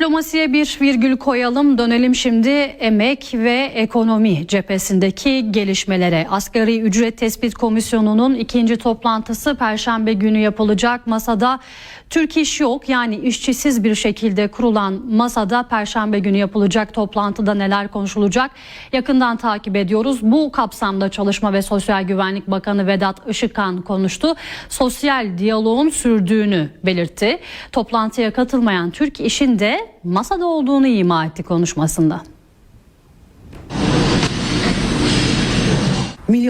Diplomasiye bir virgül koyalım. Dönelim şimdi emek ve ekonomi cephesindeki gelişmelere. Asgari ücret tespit komisyonunun ikinci toplantısı perşembe günü yapılacak. Masada Türk iş yok yani işçisiz bir şekilde kurulan masada perşembe günü yapılacak toplantıda neler konuşulacak yakından takip ediyoruz. Bu kapsamda Çalışma ve Sosyal Güvenlik Bakanı Vedat Işıkhan konuştu. Sosyal diyaloğun sürdüğünü belirtti. Toplantıya katılmayan Türk işin de masada olduğunu ima etti konuşmasında.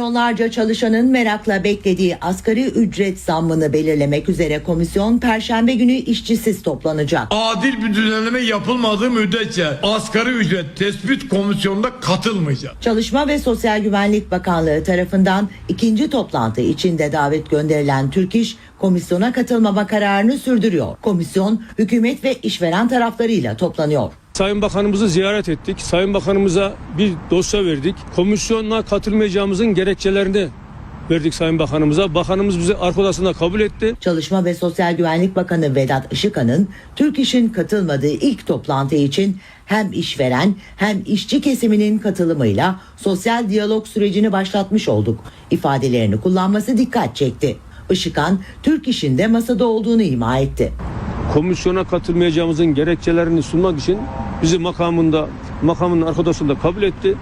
Milyonlarca çalışanın merakla beklediği asgari ücret zammını belirlemek üzere komisyon perşembe günü işçisiz toplanacak. adil bir düzenleme yapılmadığı müddetçe asgari ücret tespit komisyonuna katılmayacak. Çalışma ve Sosyal Güvenlik Bakanlığı tarafından ikinci toplantı içinde davet gönderilen Türk İş komisyona katılmama kararını sürdürüyor. Komisyon hükümet ve işveren taraflarıyla toplanıyor. Sayın Bakanımızı ziyaret ettik. Sayın Bakanımıza bir dosya verdik. Komisyonla katılmayacağımızın gerekçelerini verdik Sayın Bakanımıza. Bakanımız bizi arka odasında kabul etti. Çalışma ve Sosyal Güvenlik Bakanı Vedat Işıkhan'ın Türk İş'in katılmadığı ilk toplantı için hem işveren hem işçi kesiminin katılımıyla sosyal diyalog sürecini başlatmış olduk ifadelerini kullanması dikkat çekti. Işıkhan, Türk İş'in de masada olduğunu ima etti. Komisyona katılmayacağımızın gerekçelerini sunmak için bizi makamında makamının arka odasında kabul etti.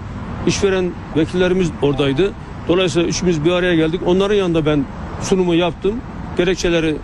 İşveren vekillerimiz oradaydı. Dolayısıyla üçümüz bir araya geldik. Onların yanında ben sunumu yaptım. Gerekçeleri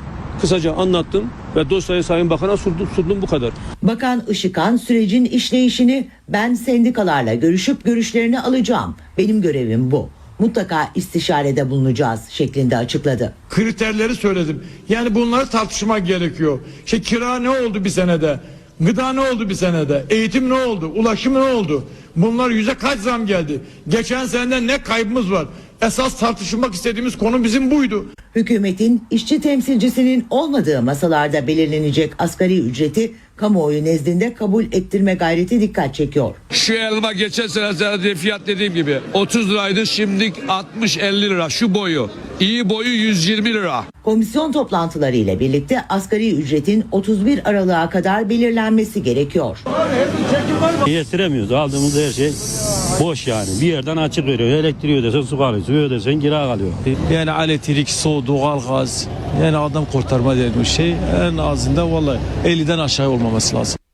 kısaca anlattım ve dosyayı Sayın Bakan'a sundum, sundum bu kadar. Bakan Işıkhan sürecin işleyişini ben sendikalarla görüşüp görüşlerini alacağım. Benim görevim bu. Mutlaka istişarede bulunacağız şeklinde açıkladı. Kriterleri söyledim. Yani bunları tartışmak gerekiyor. İşte kira ne oldu bir senede? Gıda ne oldu bir senede? Eğitim ne oldu? Ulaşım ne oldu? Bunlar yüze kaç zam geldi? Geçen senede ne kaybımız var? Esas tartışmak istediğimiz konu bizim buydu. Hükümetin işçi temsilcisinin olmadığı masalarda belirlenecek asgari ücreti kamuoyu nezdinde kabul ettirme gayreti dikkat çekiyor. Şu elma geçen sene senede fiyat dediğim gibi 30 liraydı şimdi 60-50 lira şu boyu. İyi boyu 120 lira. Komisyon toplantıları ile birlikte asgari ücretin 31 Aralık'a kadar belirlenmesi gerekiyor. Yetiremiyoruz. Aldığımız her şey boş yani. Bir yerden açık veriyor. Elektriği ödesen su kalıyor. Suyu ödesen kira kalıyor. Yani elektrik, su, doğalgaz yani adam kurtarma dediğimiz şey en azından vallahi 50'den aşağı olmaması lazım.